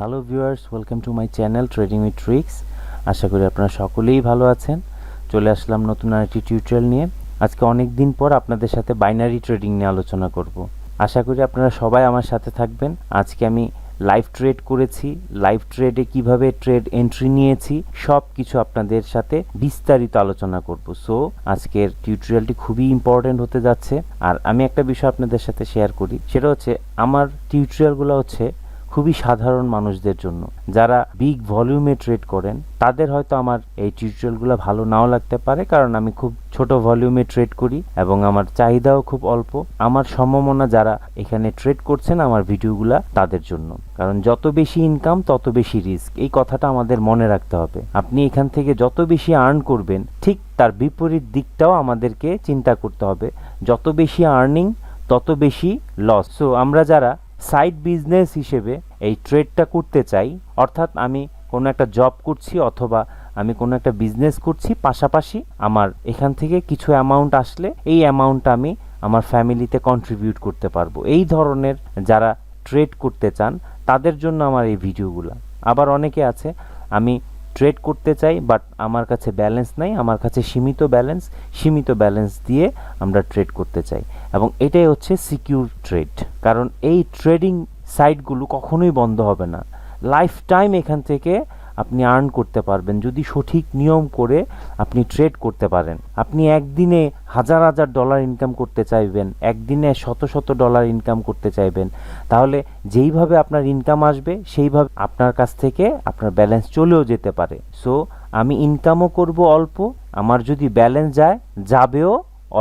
Hello viewers welcome to my channel trading with tricks আশা করি আপনারা সকলেই ভালো আছেন। চলে আসলাম নতুন আরেকটি টিউটোরিয়াল নিয়ে। আজকে অনেক দিন পর আপনাদের সাথে বাইনারি ট্রেডিং নিয়ে আলোচনা করব। আশা করি আপনারা সবাই আমার সাথে থাকবেন। আজকে আমি লাইভ ট্রেড করেছি। লাইভ ট্রেডে কীভাবে ট্রেড এন্ট্রি নিয়েছি সব কিছু আপনাদের সাথে বিস্তারিত আলোচনা করব। সো আজকের টিউটোরিয়ালটি খুবই ইম্পর্টেন্ট হতে যাচ্ছে। আর আমি একটা বিষয় আপনাদের সাথে শেয়ার করি। সেটা হচ্ছে, আমার টিউটোরিয়ালগুলো হচ্ছে খুবই সাধারণ মানুষদের জন্য। যারা বিগ ভলিউমে ট্রেড করেন, তাদের হয়তো আমার এই টিউটোরিয়ালগুলো ভালো নাও লাগতে পারে, কারণ আমি খুব ছোট ভলিউমে ট্রেড করি এবং আমার চাহিদাও খুব অল্প। আমার সম্ভাবনা যারা এখানে ট্রেড করছেন আমার ভিডিওগুলা তাদের জন্য। কারণ যত বেশি ইনকাম তত বেশি রিস্ক এই কথাটা আমাদের মনে রাখতে হবে। আপনি এখান থেকে যত বেশি আর্ন করবেন, ঠিক তার বিপরীত দিকটাও আমাদেরকে চিন্তা করতে হবে। যত বেশি আর্নিং তত বেশি লস সো আমরা যারা সাইড বিজনেস হিসেবে এই ট্রেডটা করতে চাই, অর্থাৎ আমি কোনো একটা জব করছি অথবা আমি কোনো একটা বিজনেস করছি, পাশাপাশি আমার এখান থেকে কিছু অ্যামাউন্ট আসলে এই অ্যামাউন্টটা আমি আমার ফ্যামিলিতে কন্ট্রিবিউট করতে পারব। এই ধরনের যারা ট্রেড করতে চান, তাদের জন্য আমার এই ভিডিওগুলো। আবার অনেকে আছে, আমি ট্রেড করতে চাই বাট আমার কাছে ব্যালেন্স নাই, আমার কাছে সীমিত ব্যালেন্স সীমিত ব্যালেন্স দিয়ে আমরা ট্রেড করতে চাই। এবং এটাই হচ্ছে সিকিউর ট্রেড কারণ এই ট্রেডিং সাইটগুলো কখনোই বন্ধ হবে না। লাইফ টাইম এখান থেকে আপনি আর্ন করতে পারবেন, যদি সঠিক নিয়ম করে আপনি ট্রেড করতে পারেন। আপনি একদিনে হাজার হাজার ডলার ইনকাম করতে চাইবেন, একদিনে শত শত ডলার ইনকাম করতে চাইবেন। তাহলে যেইভাবে আপনার ইনকাম আসবে, সেইভাবে আপনার কাছ থেকে আপনার ব্যালেন্স চলেও যেতে পারে। সো আমি ইনকামও করব অল্প, আমার যদি ব্যালেন্স যায়, যাবেও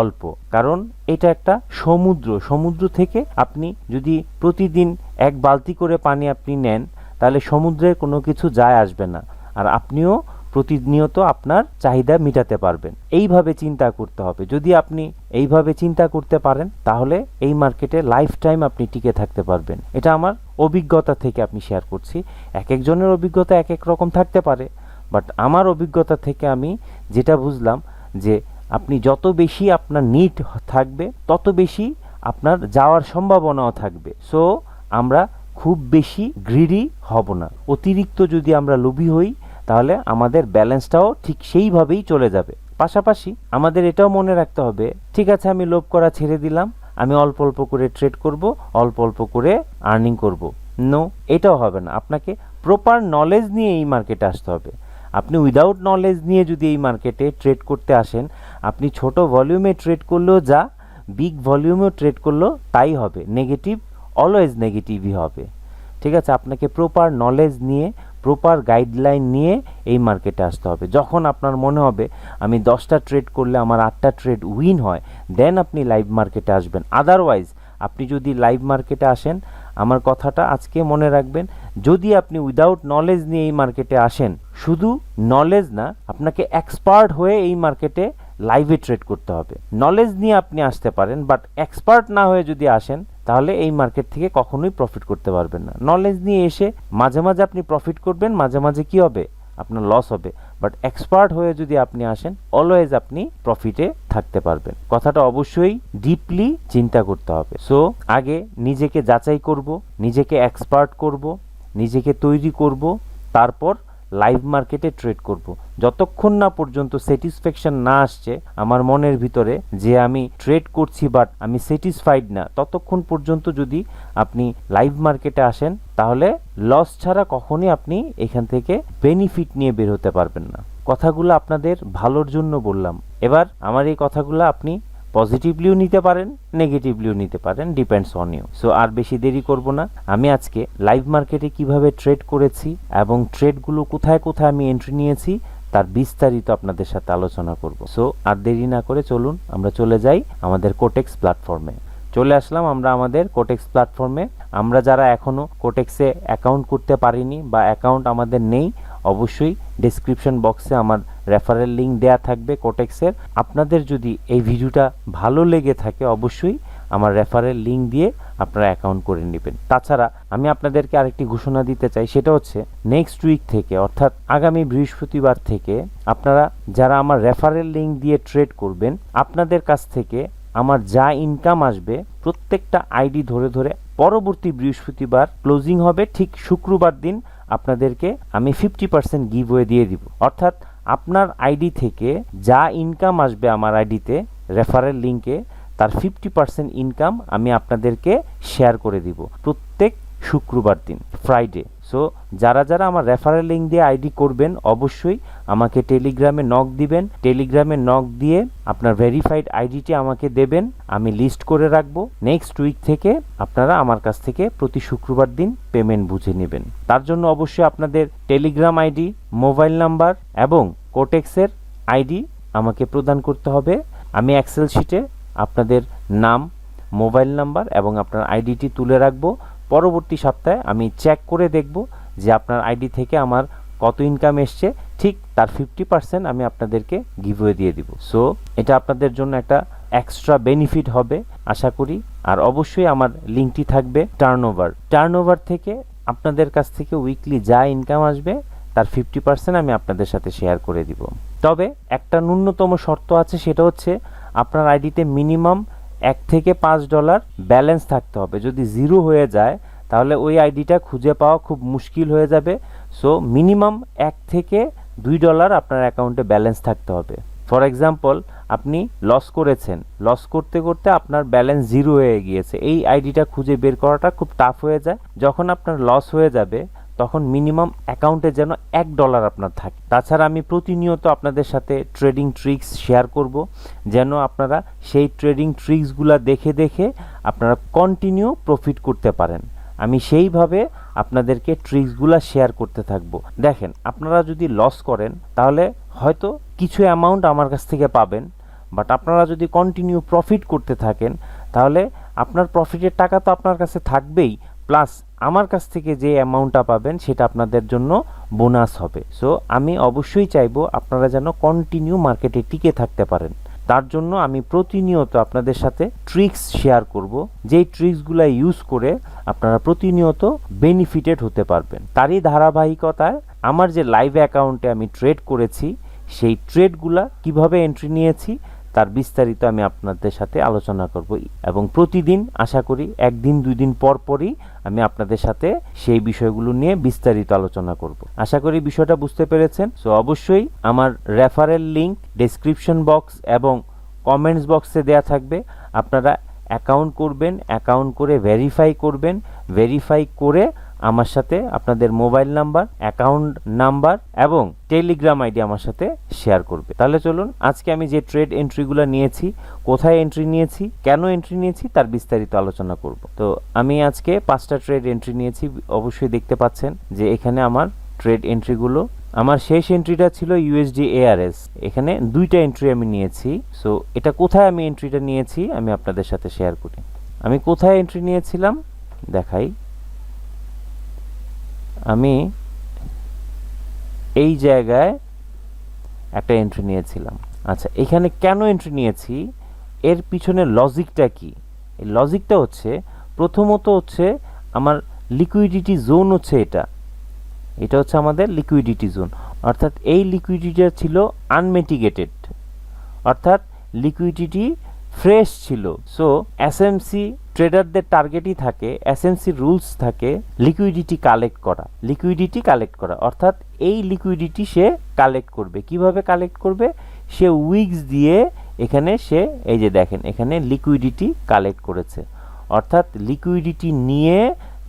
অল্প। কারণ এটা একটা সমুদ্র সমুদ্র থেকে আপনি যদি প্রতিদিন এক বালতি করে পানি আপনি নেন, তাহলে সমুদ্রের কোনো কিছু যায় আসবে না। আর আপনিও প্রতিনিয়ত আপনার চাহিদা মেটাতে পারবেন। এইভাবে চিন্তা করতে হবে। যদি আপনি এইভাবে চিন্তা করতে পারেন, তাহলে এই মার্কেটে লাইফ টাইম আপনি টিকে থাকতে পারবেন। এটা আমার অভিজ্ঞতা থেকে আমি শেয়ার করছি। এক একজনের অভিজ্ঞতা এক এক রকম থাকতে পারে। বাট আমার অভিজ্ঞতা থেকে আমি যেটা বুঝলাম যে, আপনি যত বেশি আপনার নিড থাকবে, তত বেশি আপনার যাওয়ার সম্ভাবনাও থাকবে। সো আমরা খুব বেশি গ্রিডি হব না। অতিরিক্ত যদি আমরা লোভী হই, তাহলে আমাদের ব্যালেন্সটাও ঠিক সেইভাবেই চলে যাবে। পাশাপাশি আমাদের এটাও মনে রাখতে হবে, ঠিক আছে আমি লোভ করা ছেড়ে দিলাম, আমি অল্প অল্প করে ট্রেড করব, অল্প অল্প করে আর্নিং করব। নো এটাও হবে না। আপনাকে প্রপার নলেজ নিয়ে এই মার্কেটে আসতে হবে। আপনি উইদাউট নলেজ নিয়ে যদি এই মার্কেটে ট্রেড করতে আসেন, আপনি ছোট ভলিউমে ট্রেড করলেও যা বিগ ভলিউমেও ট্রেড করলেও তাই হবে। নেগেটিভ অলওয়েজ নেগেটিভই হবে। ঠিক আছে? আপনাকে প্রপার নলেজ নিয়ে প্রপার গাইডলাইন নিয়ে এই মার্কেটে আসতে হবে। যখন আপনার মনে হবে, আমি দশটা ট্রেড করলে আমার আটটা ট্রেড উইন হয় দেন আপনি লাইভ মার্কেটে আসবেন। আদারওয়াইজ আপনি যদি লাইভ মার্কেটে আসেন, আমার কথাটা আজকে মনে রাখবেন, যদি আপনি উইদাউট নলেজ নিয়ে এই মার্কেটে আসেন, শুধু নলেজ না, আপনাকে এক্সপার্ট হয়ে এই মার্কেটে লাইভে ট্রেড করতে হবে। নলেজ নিয়ে আপনি আসতে পারেন বাট এক্সপার্ট না হয়ে যদি আসেন, তাহলে এই মার্কেট থেকে কখনোই প্রফিট করতে পারবেন না। নলেজ নিয়ে এসে মাঝে মাঝে আপনি প্রফিট করবেন, মাঝে মাঝে কি হবে? আপনার লস হবে। বাট এক্সপার্ট হয়ে যদি আপনি আসেন অলওয়েজ আপনি প্রফিটে থাকতে পারবেন। কথাটা অবশ্যই ডিপলি চিন্তা করতে হবে। সো আগে নিজেকে যাচাই করব, নিজেকে এক্সপার্ট করব, নিজেকে তৈরি করব, তারপর লাইভ মার্কেটে ট্রেড করব। যতক্ষণ না পর্যন্ত স্যাটিসফ্যাকশন না আসছে, আমার মনের ভিতরে যে আমি ট্রেড করছি বাট আমি স্যাটিসফাইড না, ততক্ষণ পর্যন্ত যদি আপনি লাইভ মার্কেটে আসেন, তাহলে লস ছাড়া কখনই আপনি এখান থেকে বেনিফিট নিয়ে বের হতে পারবেন না। কথাগুলো আপনাদের ভালোর জন্য বললাম। এবার আমার এই কথাগুলো আপনি পজিটিভলিও নিতে পারেন নেগেটিভলিও নিতে পারেন ডিপেন্ডস অন ইউ সো আর বেশি দেরি করব না। আমি আজকে লাইভ মার্কেটে কীভাবে ট্রেড করেছি এবং ট্রেডগুলো কোথায় কোথায় আমি এন্ট্রি নিয়েছি, তার বিস্তারিত আপনাদের সাথে আলোচনা করব। সো আর দেরি না করে চলুন, আমরা চলে যাই আমাদের কোটেক্স প্ল্যাটফর্মে চলে আসলাম আমরা আমাদের কোটেক্স প্ল্যাটফর্মে আমরা যারা এখনও কোটেক্সে অ্যাকাউন্ট করতে পারিনি বা অ্যাকাউন্ট আমাদের নেই অবশ্যই ডিসক্রিপশন বক্সে আমার রেফারেল লিঙ্ক দেয়া থাকবে কোটেক্সের আপনাদের যদি এই ভিডিওটা ভালো লেগে থাকে, অবশ্যই আমার রেফারেল লিঙ্ক দিয়ে আপনারা অ্যাকাউন্ট করে নেবেন। তাছাড়া আমি আপনাদেরকে আরেকটি ঘোষণা দিতে চাই, সেটা হচ্ছে নেক্সট উইক থেকে, অর্থাৎ আগামী বৃহস্পতিবার থেকে আপনারা যারা আমার রেফারেল লিঙ্ক দিয়ে ট্রেড করবেন, আপনাদের কাছ থেকে আমার যা ইনকাম আসবে, প্রত্যেকটা আইডি ধরে ধরে পরবর্তী বৃহস্পতিবার ক্লোজিং হবে, ঠিক শুক্রবার দিন আপনাদেরকে আমি ফিফটি পার্সেন্ট গিভওয়ে দিয়ে দিব। অর্থাৎ আপনার আইডি থেকে যা ইনকাম আসবে আমার আইডিতে রেফারেল লিঙ্কে তার ফিফটি পার্সেন্ট ইনকাম আমি আপনাদেরকে শেয়ার করে দিব প্রত্যেক শুক্রবার দিন ফ্রাইডে সো যারা যারা আমার রেফারেল লিঙ্ক দিয়ে আইডি করবেন, অবশ্যই আমাকে টেলিগ্রামে নক দিবেন। টেলিগ্রামে নক দিয়ে আপনার ভেরিফাইড আইডিটি আমাকে দেবেন। আমি লিস্ট করে রাখব। নেক্সট উইক থেকে আপনারা আমার কাছ থেকে প্রতি শুক্রবার দিন পেমেন্ট বুঝে নেবেন। তার জন্য অবশ্যই আপনাদের টেলিগ্রাম আইডি মোবাইল নাম্বার এবং কোটেক্সের আইডি আমাকে প্রদান করতে হবে। আমি এক্সেল শিটে আপনাদের নাম মোবাইল নাম্বার এবং আপনার আইডিটি তুলে রাখব। পরবর্তী সপ্তাহে আমি চেক করে দেখব যে আপনার আইডি থেকে আমার কত ইনকাম এসছে। ঠিক তার ফিফটি পার্সেন্ট আমি আপনাদেরকে গিভওয়ে দিয়ে দিব। সো এটা আপনাদের জন্য একটা এক্সট্রা বেনিফিট হবে, আশা করি। আর অবশ্যই আমার লিঙ্কটি থাকবে টার্নওভার টার্নওভার থেকে আপনাদের কাছ থেকে উইকলি যা ইনকাম আসবে, তার ফিফটি পার্সেন্ট আমি আপনাদের সাথে শেয়ার করে দিব। তবে একটা ন্যূনতম শর্ত আছে, সেটা হচ্ছে আপনার আইডিতে মিনিমাম এক থেকে পাঁচ ডলার ব্যালেন্স থাকতে হবে। যদি জিরো হয়ে যায়, তাহলে ওই আইডিটা খুঁজে পাওয়া খুব মুশকিল হয়ে যাবে। সো, মিনিমাম এক থেকে দুই ডলার আপনার অ্যাকাউন্টে ব্যালেন্স থাকতে হবে। ফর এক্সাম্পল, আপনি লস করেছেন। লস করতে করতে আপনার ব্যালেন্স জিরো হয়ে গিয়েছে। এই আইডিটা খুঁজে বের করাটা খুব টাফ হয়ে যায়। যখন আপনার লস হয়ে যাবে তখন মিনিমাম অ্যাকাউন্টে যেন এক ডলার আপনার থাকে। তাছাড়া আমি প্রতিনিয়ত আপনাদের সাথে ট্রেডিং ট্রিক্স শেয়ার করব, যেন আপনারা সেই ট্রেডিং ট্রিক্সগুলো দেখে দেখে আপনারা কন্টিনিউ প্রফিট করতে পারেন। আমি সেইভাবে আপনাদেরকে ট্রিক্সগুলো শেয়ার করতে থাকব। দেখেন, আপনারা যদি লস করেন, তাহলে হয়তো কিছু অ্যামাউন্ট আমার কাছ থেকে পাবেন বাট আপনারা যদি কন্টিনিউ প্রফিট করতে থাকেন, তাহলে আপনার প্রফিটের টাকা তো আপনার কাছে থাকবেই প্লাস আমার কাছ থেকে যে অ্যামাউন্টটা পাবেন, সেটা আপনাদের জন্য বোনাস হবে। সো আমি অবশ্যই চাইব আপনারা যেন কন্টিনিউ মার্কেটে টিকে থাকতে পারেন। তার জন্য আমি প্রতিনিয়ত আপনাদের সাথে ট্রিক্স শেয়ার করব। যেই ট্রিক্সগুলো ইউজ করে আপনারা প্রতিনিয়ত বেনিফিটেড হতে পারবেন। তারই ধারাবাহিকতায় আমার যে লাইভ অ্যাকাউন্টে আমি ট্রেড করেছি, সেই ট্রেডগুলা কীভাবে এন্ট্রি নিয়েছি তার বিস্তারিত আমি আপনাদের সাথে আলোচনা করব। এবং প্রতিদিন আশা করি একদিন দুই দিন পর পরই আমি আপনাদের সাথে সেই বিষয়গুলো নিয়ে বিস্তারিত আলোচনা করব। আশা করি বিষয়টা বুঝতে পেরেছেন। সো অবশ্যই আমার রেফারেল লিংক ডেসক্রিপশন বক্স এবং কমেন্টস বক্সে দেয়া থাকবে। আপনারা অ্যাকাউন্ট করবেন, অ্যাকাউন্ট করে ভেরিফাই করবেন। ভেরিফাই করে আমার সাথে আপনাদের মোবাইল নাম্বার, অ্যাকাউন্ট নাম্বার এবং টেলিগ্রাম আইডি আমার সাথে শেয়ার করবে। তাহলে চলুন, আজকে আমি যে ট্রেড এন্ট্রিগুলো নিয়েছি, কোথায় এন্ট্রি নিয়েছি, কেন এন্ট্রি নিয়েছি তার বিস্তারিত আলোচনা করব। তো আমি আজকে পাঁচটা ট্রেড এন্ট্রি নিয়েছি, অবশ্যই দেখতে পাচ্ছেন যে এখানে আমার ট্রেড এন্ট্রিগুলো। আমার শেষ এন্ট্রিটা ছিল ইউএসডি এআরএস এখানে দুইটা এন্ট্রি আমি নিয়েছি। সো এটা কোথায় আমি এন্ট্রিটা নিয়েছি আমি আপনাদের সাথে শেয়ার করি। আমি কোথায় এন্ট্রি নিয়েছিলাম? দেখাই। আমি এই জায়গায় একটা এন্ট্রি নিয়েছিলাম। আচ্ছা এখানে কেন এন্ট্রি নিয়েছি? এর পিছনে লজিকটা কি? এই লজিকটা হচ্ছে, প্রথমত হচ্ছে আমার লিকুইডিটি জোন হচ্ছে এটা। এটা হচ্ছে আমাদের লিকুইডিটি জোন অর্থাৎ এই লিকুইডিটিটা ছিল আনমেটিগেটেড অর্থাৎ লিকুইডিটি ফ্রেশ ছিল। সো এসএমসি ট্রেডারদের টার্গেটই থাকে এসএমসি রুলস থাকে লিকুইডিটি কালেক্ট করা। লিকুইডিটি কালেক্ট করা, অর্থাৎ এই লিকুইডিটি সে কালেক্ট করবে। কীভাবে কালেক্ট করবে? সে উইকস দিয়ে এখানে সে, এই যে দেখেন, এখানে লিকুইডিটি কালেক্ট করেছে। অর্থাৎ লিকুইডিটি নিয়ে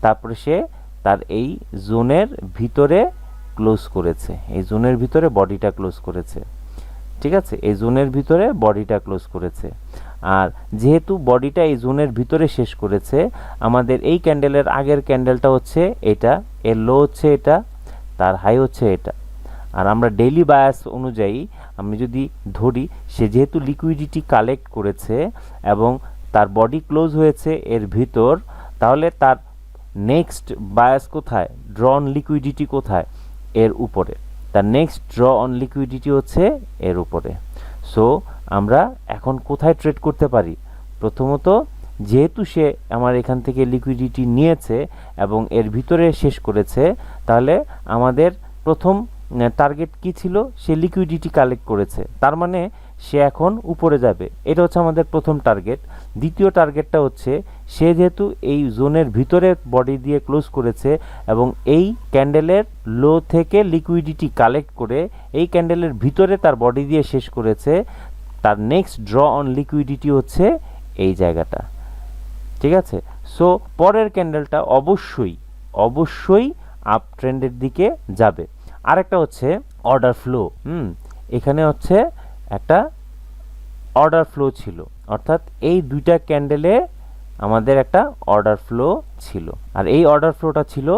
তারপরে সে তার এই জোনের ভিতরে ক্লোজ করেছে। এই জোনের ভিতরে বডিটা ক্লোজ করেছে। ঠিক আছে? এই জোনের ভিতরে বডিটা ক্লোজ করেছে। আর যেহেতু বডিটা এই জোনের ভিতরে শেষ করেছে, আমাদের এই ক্যান্ডেলের আগের ক্যান্ডেলটা হচ্ছে এটা, এর লো হচ্ছে এটা, তার হাই হচ্ছে এটা। আর আমরা ডেইলি বায়াস অনুযায়ী আমি যদি ধরি, সে যেহেতু লিকুইডিটি কালেক্ট করেছে এবং তার বডি ক্লোজ হয়েছে এর ভিতর, তাহলে তার নেক্সট বায়াস কোথায়? ড্রন লিকুইডিটি কোথায়? এর উপরে। তার নেক্সট ড্র অন লিকুইডিটি হচ্ছে এর উপরে। সো আমরা এখন কোথায় ট্রেড করতে পারি? প্রথমত, যেহেতু সে আমার এখান থেকে লিকুইডিটি নিয়েছে এবং এর ভিতরে শেষ করেছে, তাহলে আমাদের প্রথম টার্গেট কি ছিল? সে লিকুইডিটি কালেক্ট করেছে। তার মানে সে এখন উপরে যাবে। এটা হচ্ছে আমাদের প্রথম টার্গেট দ্বিতীয় টার্গেটটা হচ্ছে, সে যেহেতু এই জোনের ভিতরে বডি দিয়ে ক্লোজ করেছে এবং এই ক্যান্ডেলের লো থেকে লিকুইডিটি কালেক্ট করে এই ক্যান্ডেলের ভিতরে তার বডি দিয়ে শেষ করেছে, তার নেক্সট ড্র অন লিকুইডিটি হচ্ছে এই জায়গাটা। ঠিক আছে? সো পরের ক্যান্ডেলটা অবশ্যই অবশ্যই আপ ট্রেন্ডের দিকে যাবে। আরেকটা হচ্ছে অর্ডার ফ্লো হুম? এখানে হচ্ছে একটা অর্ডার ফ্লো ছিল। অর্থাৎ এই দুইটা ক্যান্ডেলে আমাদের একটা অর্ডার ফ্লো ছিল। আর এই অর্ডার ফ্লোটা ছিল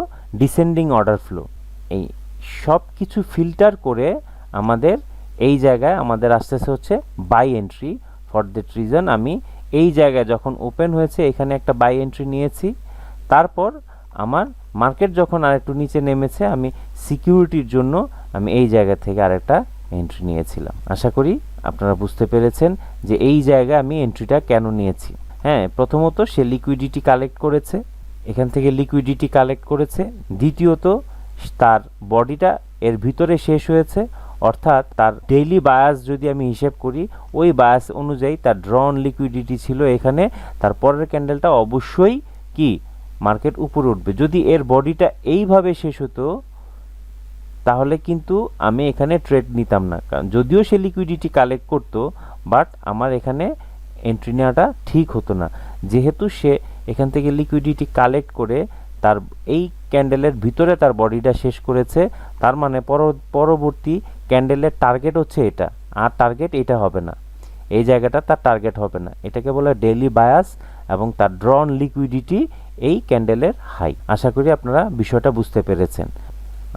ডিসেন্ডিং অর্ডার ফ্লো এই সব কিছু ফিল্টার করে আমাদের এই জায়গায় আমাদের আসতেছে হচ্ছে buy entry for that reason আমি এই জায়গায় যখন ওপেন হয়েছে, এখানে একটা বাই এন্ট্রি নিয়েছি। তারপর আমার মার্কেট যখন আরেকটু নিচে নেমেছে, আমি সিকিউরিটির জন্য আমি এই জায়গা থেকে আরেকটা এন্ট্রি নিয়েছিলাম। আশা করি আপনারা বুঝতে পেরেছেন যে এই জায়গায় আমি এন্ট্রিটা কেন নিয়েছি। হ্যাঁ প্রথমত সে লিকুইডিটি কালেক্ট করেছে, এখান থেকে লিকুইডিটি কালেক্ট করেছে। দ্বিতীয়ত, তার বডিটা এর ভিতরে শেষ হয়েছে, অর্থাৎ তার ডেইলি বায়াস যদি আমি হিসেব করি, ওই বায়াস অনুযায়ী তার ড্রন লিকুইডিটি ছিল এখানে। তার পরের ক্যান্ডেলটা অবশ্যই কি? মার্কেট উপরে উঠবে। যদি এর বডিটা এইভাবে শেষ হতো তাহলে কিন্তু আমি এখানে ট্রেড নিতাম না। যদিও সে লিকুইডিটি কালেক্ট করতো বাট আমার এখানে এন্ট্রি নেওয়াটা ঠিক হতো না। যেহেতু সে এখান থেকে লিকুইডিটি কালেক্ট করে তার এই ক্যান্ডেলের ভিতরে তার বডিটা শেষ করেছে, তার মানে পরবর্তী ক্যান্ডেলের টার্গেট হচ্ছে এটা। আর টার্গেট এটা হবে না। এই জায়গাটা তার টার্গেট হবে না। এটাকে বলে ডেইলি বায়াস এবং তার ড্রন লিকুইডিটি এই ক্যান্ডেলের হাই আশা করি আপনারা বিষয়টা বুঝতে পেরেছেন।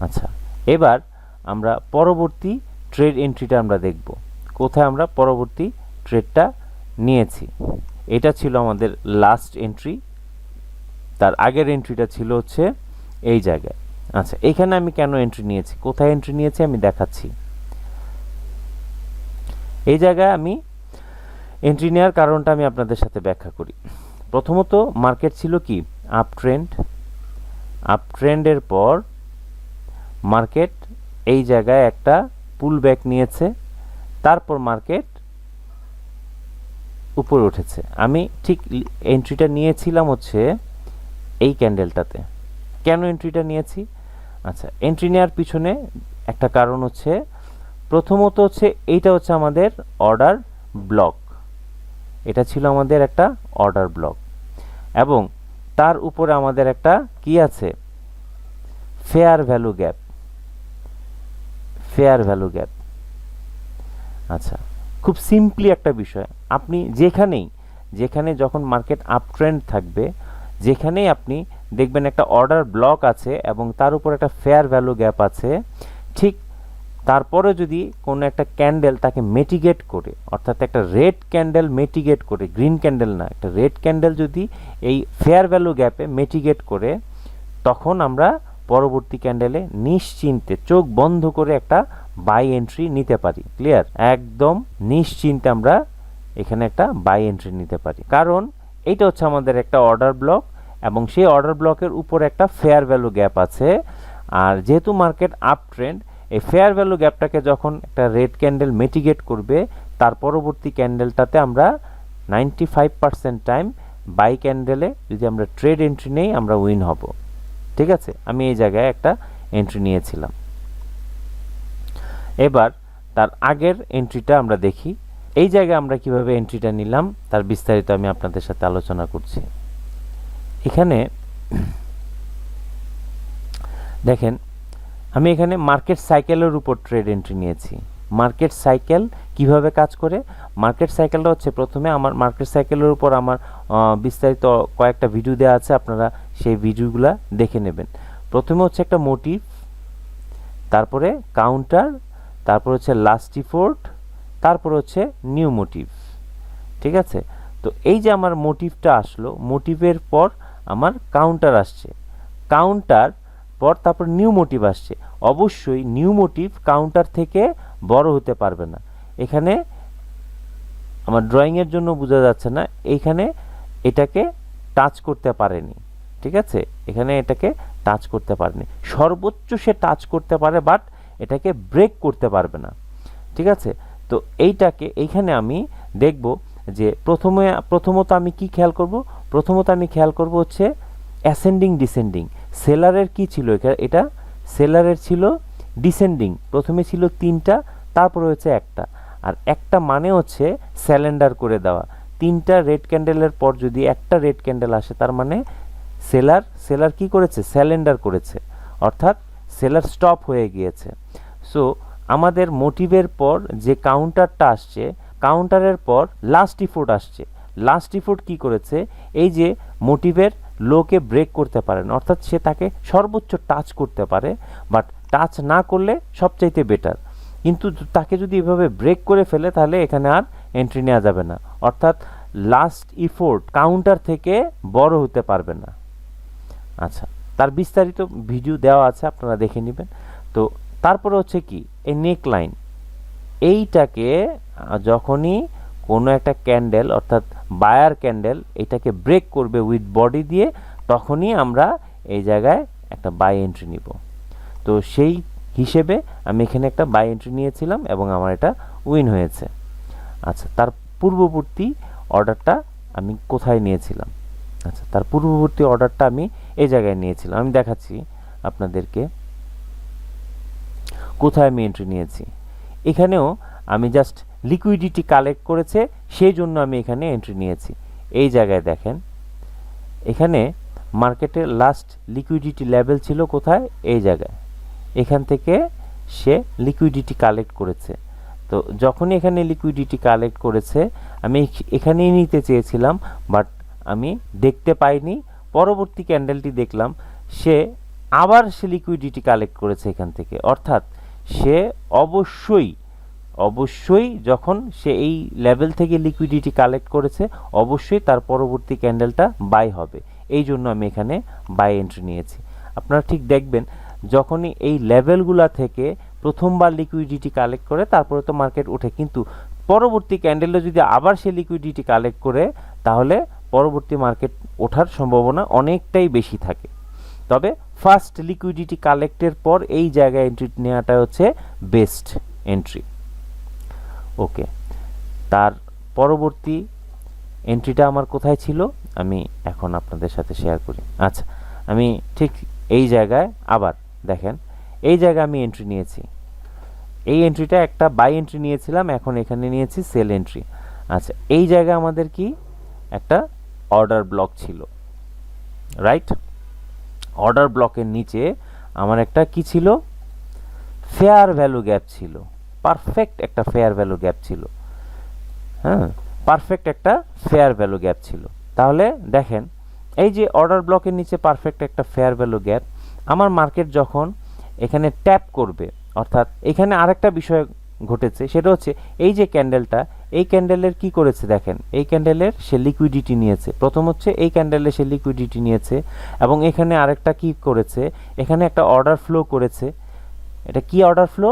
আচ্ছা। এবার আমরা পরবর্তী ট্রেড এন্ট্রিটা আমরা দেখব। কোথায় আমরা পরবর্তী ট্রেডটা নিয়েছি? এটা ছিল আমাদের লাস্ট এন্ট্রি তার আগের এন্ট্রিটা ছিল হচ্ছে এই জায়গায়। আচ্ছা এখানে আমি কেন এন্ট্রি নিয়েছি? কোথায় এন্ট্রি নিয়েছি আমি দেখাচ্ছি। এই জায়গায় আমি এন্ট্রি নেওয়ার কারণটা আমি আপনাদের সাথে ব্যাখ্যা করি। প্রথমত মার্কেট ছিল কি? আপ ট্রেন্ড আপ ট্রেন্ডের পর মার্কেট এই জায়গায় একটা পুল ব্যাক নিয়েছে, তারপর মার্কেট উপরে উঠেছে। আমি ঠিক এন্ট্রিটা নিয়েছিলাম হচ্ছে এই ক্যান্ডেলটাতে কেন এন্ট্রিটা নিয়েছি? আচ্ছা এন্ট্রি নেওয়ার পিছনে একটা কারণ হচ্ছে, প্রথমত হচ্ছে এইটা হচ্ছে আমাদের অর্ডার ব্লক এটা ছিল আমাদের একটা অর্ডার ব্লক এবং তার উপরে আমাদের একটা কি আছে? Fair value gap fair value gap আচ্ছা খুব সিম্পলি একটা বিষয়। আপনি যেখানেই, যেখানে যখন মার্কেট আপ ট্রেন্ড থাকবে, যেখানেই আপনি দেখবেন একটা অর্ডার ব্লক আছে এবং তার উপর একটা ফেয়ার ভ্যালু গ্যাপ আছে, ঠিক তারপরে যদি কোনো একটা ক্যান্ডেল তাকে মেটিগেট করে, অর্থাৎ একটা রেড ক্যান্ডেল মেটিগেট করে গ্রিন ক্যান্ডেল না, একটা রেড ক্যান্ডেল যদি এই ফেয়ার ভ্যালু গ্যাপে মেটিগেট করে, তখন আমরা পরবর্তী ক্যান্ডেলে নিশ্চিন্তে চোখ বন্ধ করে একটা বাই এন্ট্রি নিতে পারি। ক্লিয়ার একদম নিশ্চিন্তে আমরা এখানে একটা বাই এন্ট্রি নিতে পারি। কারণ এইটা হচ্ছে আমাদের একটা অর্ডার ব্লক এবং সেই অর্ডার ব্লকের উপর একটা ফেয়ার ভ্যালু গ্যাপ আছে। আর যেহেতু মার্কেট আপ ট্রেন্ড এই ফেয়ার ভ্যালু গ্যাপটাকে যখন একটা রেড ক্যান্ডেল মেটিগেট করবে, তার পরবর্তী ক্যান্ডেলটাতে আমরা ninety five percent time buy ক্যান্ডেলে যদি আমরা ট্রেড এন্ট্রি নেই, আমরা উইন হব। ঠিক আছে? আমি এই জায়গায় একটা এন্ট্রি নিয়েছিলাম। এবার তার আগের এন্ট্রিটা আমরা দেখি। এই জায়গায় আমরা কীভাবে এন্ট্রিটা নিলাম, তার বিস্তারিত আমি আপনাদের সাথে আলোচনা করছি। এখানে দেখেন, আমি এখানে মার্কেট সাইকেলের উপর ট্রেড এন্ট্রি নিয়েছি। মার্কেট সাইকেল কীভাবে কাজ করে? মার্কেট সাইকেলটা হচ্ছে প্রথমে আমার মার্কেট সাইকেলের উপর আমার বিস্তারিত কয়েকটা ভিডিও দেওয়া আছে, আপনারা সেই ভিডিওগুলো দেখে নেবেন। প্রথমে হচ্ছে একটা মোটিভ তারপরে কাউন্টার তারপর হচ্ছে লাস্ট ইফোর্ট তারপর হচ্ছে নিউ মোটিভ ঠিক আছে? তো এই যে আমার মোটিভটা আসলো মোটিভের পর আমার কাউন্টার আসছে। কাউন্টার পর তারপর নিউ মোটিভ আসছে। অবশ্যই নিউ মোটিভ কাউন্টার থেকে বড় হতে পারবে না। এখানে আমার ড্রয়িংয়ের জন্য বোঝা যাচ্ছে না এইখানে এটাকে টাচ করতে পারেনি। ঠিক আছে? এখানে এটাকে টাচ করতে পারেনি। সর্বোচ্চ সে টাচ করতে পারে বাট এটাকে ব্রেক করতে পারবে না। ঠিক আছে? তো এইটাকে, এইখানে আমি দেখব যে প্রথমে, প্রথমত আমি কি খেয়াল করব? প্রথমত আমি খেয়াল করব হচ্ছে অ্যাসেন্ডিং ডিসেন্ডিং সেলারের কি ছিল এটা সেলারের ছিল ডিসেন্ডিং প্রথমে ছিল তিনটা, তারপরে হচ্ছে একটা। আর একটা মানে হচ্ছে স্যালেন্ডার করে দেওয়া। তিনটা রেড ক্যান্ডেলের পর যদি একটা রেড ক্যান্ডেল আসে, তার মানে সেলার সেলার কি করেছে? স্যালেন্ডার করেছে। অর্থাৎ সেলার স্টপ হয়ে গিয়েছে। সো আমাদের মোটিভের পর যে কাউন্টারটা আসছে কাউন্টারের পর লাস্ট ইফোর্ট আসছে। লাস্ট ইফোর্ট কি করেছে? এই যে মোটিভের লোকে ব্রেক করতে পারেন। অর্থাৎ সে তাকে সর্বোচ্চ টাচ করতে পারে। বাট টাচ না করলে সবচাইতে বেটার কিন্তু তাকে যদি এভাবে ব্রেক করে ফেলে, তাহলে এখানে আর এন্ট্রি নেওয়া যাবে না। অর্থাৎ লাস্ট ইফোর্ট কাউন্টার থেকে বড় হতে পারবে না। আচ্ছা তার বিস্তারিত ভিডিও দেওয়া আছে, আপনারা দেখে নেবেন। তো তারপরে হচ্ছে কি, এই নেক লাইন এইটাকে যখনই কোনো একটা ক্যান্ডেল অর্থাৎ বায়ার ক্যান্ডেল এটাকে ব্রেক করবে উইথ বডি দিয়ে, তখনই আমরা এই জায়গায় একটা বাই এন্ট্রি নিব। তো সেই হিসেবে আমি এখানে একটা বাই এন্ট্রি নিয়েছিলাম এবং আমার এটা উইন হয়েছে। আচ্ছা তার পূর্ববর্তী অর্ডারটা আমি কোথায় নিয়েছিলাম? আচ্ছা তার পূর্ববর্তী অর্ডারটা আমি জায়গায় নিয়েছিলাম আমি দেখাচ্ছি আপনাদেরকে। কোথায় আমি এন্ট্রি নিয়েছি? এখানেও আমি জাস্ট লিকুইডিটি কালেক্ট করেছে, সেই জন্য আমি এখানে এন্ট্রি নিয়েছি। এই জায়গায় দেখেন। এখানে মার্কেটের লাস্ট লিকুইডিটি লেভেল ছিল কোথায়? এই জায়গায়। এখান থেকে সে লিকুইডিটি কালেক্ট করেছে। তো যখনই এখানে লিকুইডিটি কালেক্ট করেছে, আমি এখানেই নিতে চেয়েছিলাম বাট আমি দেখতে পাইনি পরবর্তী ক্যান্ডেলটি দেখলাম, সে আবার সে লিকুইডিটি কালেক্ট করেছে এখান থেকে। অর্থাৎ সে অবশ্যই অবশ্যই যখন সে এই লেভেল থেকে লিকুইডিটি কালেক্ট করেছে, অবশ্যই তার পরবর্তী ক্যান্ডেলটা বাই হবে। এই জন্য আমি এখানে বাই এন্ট্রি নিয়েছি। আপনারা ঠিক দেখবেন, যখনই এই লেভেলগুলা থেকে প্রথমবার লিকুইডিটি কালেক্ট করে, তারপরে তো মার্কেট ওঠে। কিন্তু পরবর্তী ক্যান্ডেলে যদি আবার সে লিকুইডিটি কালেক্ট করে, তাহলে পরবর্তী মার্কেট ওঠার সম্ভাবনা অনেকটাই বেশি থাকে। তবে ফার্স্ট লিকুইডিটি কালেক্টের পর এই জায়গায় এন্ট্রি নেওয়াটা হচ্ছে বেস্ট এন্ট্রি ওকে তার পরবর্তী এন্ট্রিটা আমার কোথায় ছিল? আমি এখন আপনাদের সাথে শেয়ার করি। আচ্ছা আমি ঠিক এই জায়গায় আবার দেখেন, এই জায়গায় আমি এন্ট্রি নিয়েছি। এই এন্ট্রিটা একটা বাই এন্ট্রি নিয়েছিলাম, এখন এখানে নিয়েছি সেল এন্ট্রি আচ্ছা এই জায়গায় আমাদের কি? একটা অর্ডার ব্লক ছিল রাইট অর্ডার ব্লকের নিচে আমার একটা কি ছিল? ফেয়ার ভ্যালু গ্যাপ ছিল পারফেক্ট একটা ফেয়ার ভ্যালু গ্যাপ ছিল হ্যাঁ? পারফেক্ট একটা ফেয়ার ভ্যালু গ্যাপ ছিল। তাহলে দেখেন, এই যে অর্ডার ব্লকের নিচে পারফেক্ট একটা ফেয়ার ভ্যালু গ্যাপ আমার মার্কেট যখন এখানে ট্যাপ করবে, অর্থাৎ এখানে আরেকটা বিষয় ঘটেছে, সেটা হচ্ছে এই যে ক্যান্ডেলটা এই ক্যান্ডেলের কি করেছে দেখেন? এই ক্যান্ডেলের সে লিকুইডিটি নিয়েছে। প্রথম হচ্ছে এই ক্যান্ডেলে সে লিকুইডিটি নিয়েছে এবং এখানে আরেকটা কি করেছে? এখানে একটা অর্ডার ফ্লো করেছে। এটা কি order flow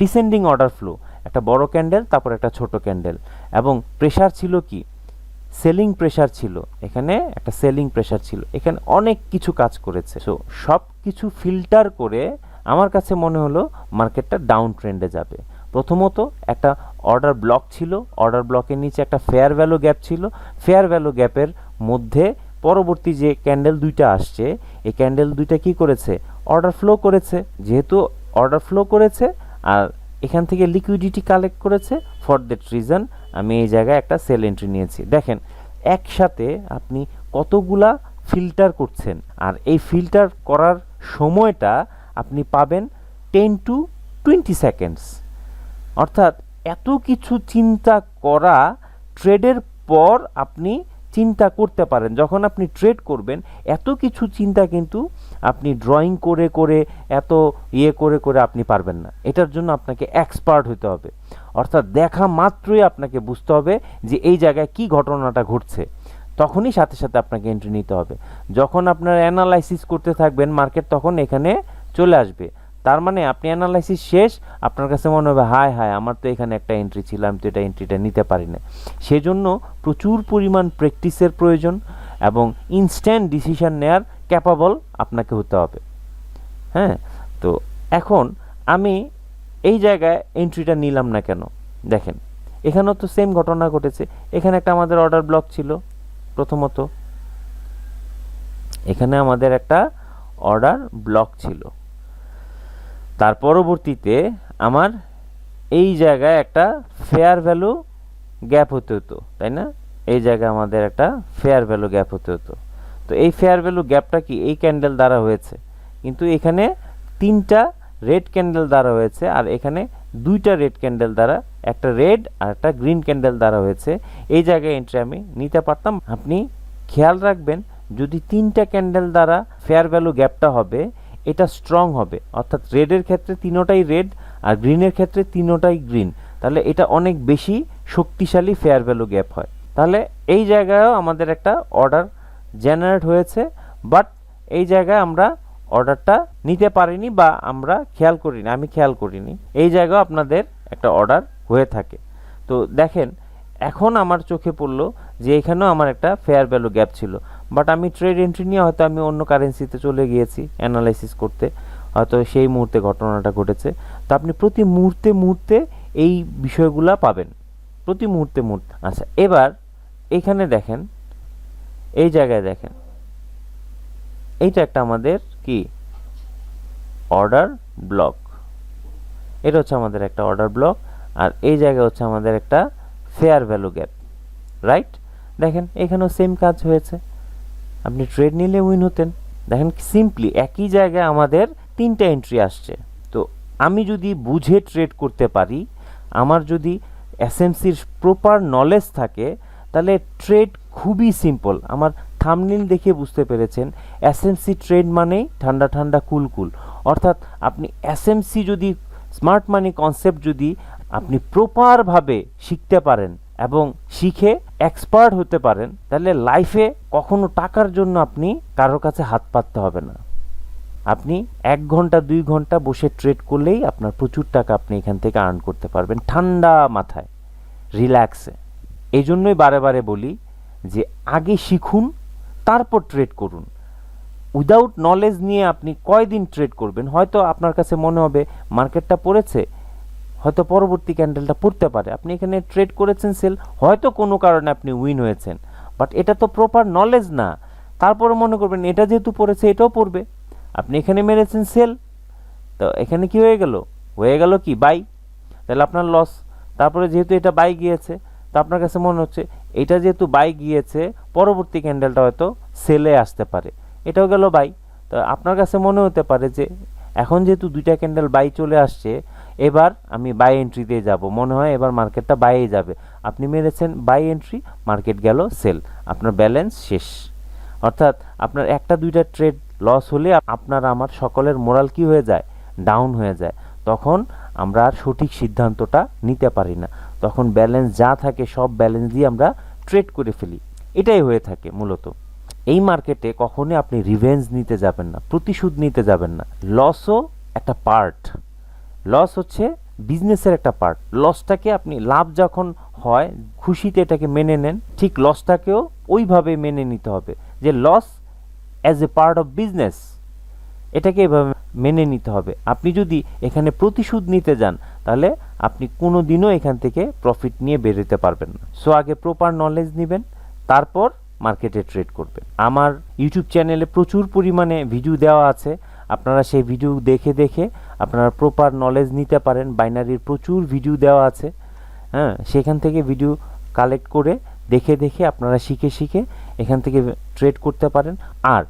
descending order flow একটা বড় ক্যান্ডেল তারপর একটা ছোট ক্যান্ডেল এবং প্রেশার ছিল কি? সেলিং প্রেশার ছিল। এখানে একটা সেলিং প্রেশার ছিল। এখানে অনেক কিছু কাজ করেছে। সো সব কিছু ফিল্টার করে আমার কাছে মনে হলো মার্কেটটা ডাউন ট্রেন্ডে যাবে। প্রথমত একটা অর্ডার ব্লক ছিল অর্ডার ব্লকের নিচে একটা ফেয়ার ভ্যালু গ্যাপ ছিল। ফেয়ার ভ্যালু গ্যাপের মধ্যে পরবর্তী যে ক্যান্ডেল দুইটা আসছে, এই ক্যান্ডেল দুইটা কি করেছে? অর্ডার ফ্লো করেছে। যেহেতু অর্ডার ফ্লো করেছে, আর এখান থেকে লিকুইডিটি কালেক্ট করেছে ফর দ্যাট রিজন আমি এই জায়গায় একটা সেল এন্ট্রি নিয়েছি। দেখেন, একসাথে আপনি কতগুলা ফিল্টার করছেন, আর এই ফিল্টার করার সময়টা আপনি পাবেন টেন টু টোয়েন্টি সেকেন্ডস অর্থাৎ এত কিছু চিন্তা করা ট্রেডের পর আপনি চিন্তা করতে পারেন। যখন আপনি ট্রেড করবেন, এত কিছু চিন্তা কিন্তু আপনি ড্রয়িং করে করে, এত ইয়ে করে করে আপনি পারবেন না। এটার জন্য আপনাকে এক্সপার্ট হতে হবে। অর্থাৎ দেখা মাত্রই আপনাকে বুঝতে হবে যে এই জায়গায় কি ঘটনাটা ঘটছে। তখনই সাথে সাথে আপনাকে এন্ট্রি নিতে হবে। যখন আপনার অ্যানালাইসিস করতে থাকবেন মার্কেট তখন এখানে চলে আসবে। তার মানে আপনি অ্যানালাইসিস শেষ, আপনার কাছে মনে হবে, হায় হায়, আমার তো এখানে একটা এন্ট্রি ছিল, আমি তো এটা এন্ট্রিটা নিতে পারি না সেজন্য প্রচুর পরিমাণ প্র্যাকটিসের প্রয়োজন এবং ইনস্ট্যান্ট ডিসিশান নেয়ার ক্যাপাবল আপনাকে হতে হবে। হ্যাঁ তো এখন আমি এই জায়গায় এন্ট্রিটা নিলাম না কেন? দেখেন, এখানেও তো সেম ঘটনা ঘটেছে। এখানে একটা আমাদের অর্ডার ব্লক ছিল, প্রথমত। এখানে আমাদের একটা অর্ডার ব্লক ছিল। তার পরবর্তীতে আমার এই জায়গায় একটা ফেয়ার ভ্যালু গ্যাপ হতে হতো, তাই না? এই জায়গায় আমাদের একটা ফেয়ার ভ্যালু গ্যাপ হতে হতো। তো এই ফেয়ার ভ্যালু গ্যাপটা কি? এই ক্যান্ডেল দ্বারা হয়েছে। কিন্তু এখানে তিনটা রেড ক্যান্ডেল দ্বারা হয়েছে আর এখানে দুইটা রেড ক্যান্ডেল দ্বারা, একটা রেড আর একটা গ্রিন ক্যান্ডেল দ্বারা হয়েছে। এই জায়গায় এন্ট্রি আমি নিতে পারতাম। আপনি খেয়াল রাখবেন, যদি তিনটা ক্যান্ডেল দ্বারা ফেয়ার ভ্যালু গ্যাপটা হবে এটা স্ট্রং হবে। অর্থাৎ রেডের ক্ষেত্রে তিনোটাই রেড আর গ্রিনের ক্ষেত্রে তিনোটাই গ্রিন তাহলে এটা অনেক বেশি শক্তিশালী ফেয়ার ভ্যালু গ্যাপ হয়। তাহলে এই জায়গায়ও আমাদের একটা অর্ডার জেনারেট হয়েছে বাট এই জায়গায় আমরা অর্ডারটা নিতে পারিনি বা আমরা খেয়াল করিনি, আমি খেয়াল করিনি। এই জায়গায় আপনাদের একটা অর্ডার হয়ে থাকে। তো দেখেন, এখন আমার চোখে পড়ল যে এখানেও আমার একটা ফেয়ার ভ্যালু গ্যাপ ছিল। বাট আমি ট্রেড এন্ট্রি নিয়ে হয়তো আমি অন্য কারেন্সিতে চলে গিয়েছি অ্যানালাইসিস করতে। হয়তো সেই মুহূর্তে ঘটনাটা ঘটেছে। তো আপনি প্রতি মুহূর্তে মুহূর্তে এই বিষয়গুলা পাবেন। প্রতি মুহূর্তে মুহূর্তে। আচ্ছা এবার এখানে দেখেন, এই জায়গায় দেখেন। এইটা একটা আমাদের কি? অর্ডার ব্লক এটা হচ্ছে আমাদের একটা অর্ডার ব্লক আর এই জায়গায় হচ্ছে আমাদের একটা ফেয়ার ভ্যালু গ্যাপ রাইট দেখেন, এখানেও সেম কাজ হয়েছে। আপনি ট্রেড নিলে উইন হতেন। দেখেন সিম্পলি একই জায়গায় আমাদের তিনটা এন্ট্রি আসছে। তো আমি যদি বুঝে ট্রেড করতে পারি, আমার যদি এসএমসির প্রপার নলেজ থাকে, তাহলে ট্রেড খুবই সিম্পল আমার থামনিল দেখে বুঝতে পেরেছেন এসএমসি ট্রেড মানেই ঠান্ডা ঠান্ডা কুল কুল। অর্থাৎ আপনি এসএমসি যদি স্মার্ট মানি কনসেপ্ট যদি আপনি প্রপারভাবে শিখতে পারেন এবং শিখে এক্সপার্ট হতে পারেন, তাহলে লাইফে কখনো টাকার জন্য আপনি কারোর কাছে হাত পাততে হবে না। আপনি এক ঘণ্টা, দুই ঘণ্টা বসে ট্রেড করলেই আপনার প্রচুর টাকা আপনি এখান থেকে আর্ন করতে পারবেন ঠান্ডা মাথায় রিল্যাক্সে এই জন্যই বারে বারে বলি যে আগে শিখুন, তারপর ট্রেড করুন। উইদাউট নলেজ নিয়ে আপনি কয়দিন ট্রেড করবেন? হয়তো আপনার কাছে মনে হবে মার্কেটটা পড়েছে হয়তো পরবর্তী ক্যান্ডেলটা পড়তে পারে। আপনি এখানে ট্রেড করেছেন সেল হয়তো কোনো কারণে আপনি উইন হয়েছেন। বাট এটা তো প্রপার নলেজ না। তারপরে মনে করবেন, এটা যেহেতু পড়েছে, এটাও পড়বে। আপনি এখানে মেরেছেন সেল তো এখানে কি হয়ে গেল? হয়ে গেল কি? বাই তাহলে আপনার লস তারপরে যেহেতু এটা বাই গিয়েছে, তো আপনার কাছে মনে হচ্ছে, এটা যেহেতু বাই গিয়েছে, পরবর্তী ক্যান্ডেলটা হয়তো সেলে আসতে পারে। এটাও গেল বাই তো আপনার কাছে মনে হতে পারে যে, এখন যেহেতু দুইটা ক্যান্ডেল বাই চলে আসছে এবার আমি বাই এন্ট্রিতে যাব। মনে হয় এবার মার্কেটটা বাইয়ে যাবে। আপনি মেরেছেন বাই এন্ট্রি মার্কেট গেল সেল আপনার ব্যালেন্স শেষ। অর্থাৎ আপনার একটা, দুইটা ট্রেড লস হলে আপনার, আমার সকলের মোরাল কি হয়ে যায়? ডাউন হয়ে যায়। তখন আমরা আর সঠিক সিদ্ধান্তটা নিতে পারি না। তখন ব্যালেন্স যা থাকে, সব ব্যালেন্স দিয়ে আমরা ট্রেড করে ফেলি। এটাই হয়ে থাকে মূলত। এই মার্কেটে কখনোই আপনি রিভেঞ্জ নিতে যাবেন না, প্রতিশোধ নিতে যাবেন না। লসও একটা পার্ট লস হচ্ছে বিজনেসের একটা পার্ট লসটাকে আপনি, লাভ যখন হয়, খুশিতে এটাকে মেনে নেন, ঠিক লসটাকেও ওইভাবে মেনে নিতে হবে। যে loss as a part of business এটাকে এভাবে মেনে নিতে হবে। আপনি যদি এখানে প্রতিশোধ নিতে যান, তাহলে আপনি কোনো দিনও এখান থেকে প্রফিট নিয়ে বেরোতে পারবেন না। সো আগে প্রপার নলেজ নেবেন, তারপর মার্কেটে ট্রেড করবেন। আমার ইউটিউব চ্যানেলে প্রচুর পরিমাণে ভিডিও দেওয়া আছে। আপনারা সেই ভিডিও দেখে দেখে আপনারা প্রপার নলেজ নিতে পারেন। বাইনারির প্রচুর ভিডিও দেওয়া আছে। হ্যাঁ সেখান থেকে ভিডিও কালেক্ট করে দেখে দেখে আপনারা শিখে শিখে এখান থেকে ট্রেড করতে পারেন। আর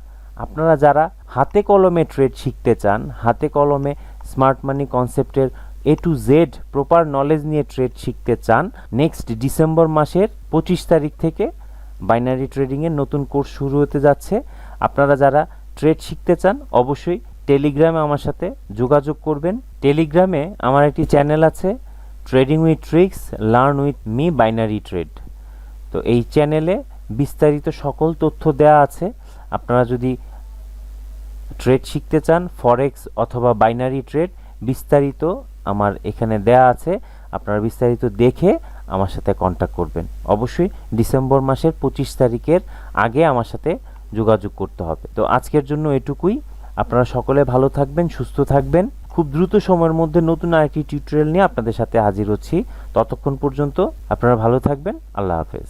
আপনারা যারা হাতে কলমে ট্রেড শিখতে চান, হাতে কলমে smart money কনসেপ্টের A to Z proper knowledge নিয়ে ট্রেড শিখতে চান নেক্সট ডিসেম্বর মাসের পঁচিশ তারিখ থেকে বাইনারি ট্রেডিংয়ের নতুন কোর্স শুরু হতে যাচ্ছে। আপনারা যারা ট্রেড শিখতে চান, অবশ্যই টেলিগ্রামে আমার সাথে যোগাযোগ করবেন। টেলিগ্রামে আমার একটি চ্যানেল আছে trading with tricks learn with me binary trade তো এই চ্যানেলে বিস্তারিত সকল তথ্য দেওয়া আছে। আপনারা যদি ট্রেড শিখতে চান ফরেক্স অথবা বাইনারি ট্রেড বিস্তারিত আমার এখানে দেয়া আছে। আপনারা বিস্তারিত দেখে আমার সাথে কন্ট্যাক্ট করবেন। অবশ্যই ডিসেম্বর মাসের পঁচিশ তারিখের আগে আমার সাথে যোগাযোগ করতে হবে। তো আজকের জন্য এটুকুই। আপনারা সকলে ভালো থাকবেন, সুস্থ থাকবেন। খুব দ্রুত সময়ের মধ্যে নতুন আরেকটি টিউটোরিয়াল নিয়ে আপনাদের সাথে হাজির হচ্ছি। ততক্ষণ পর্যন্ত আপনারা ভালো থাকবেন। আল্লাহ হাফেজ।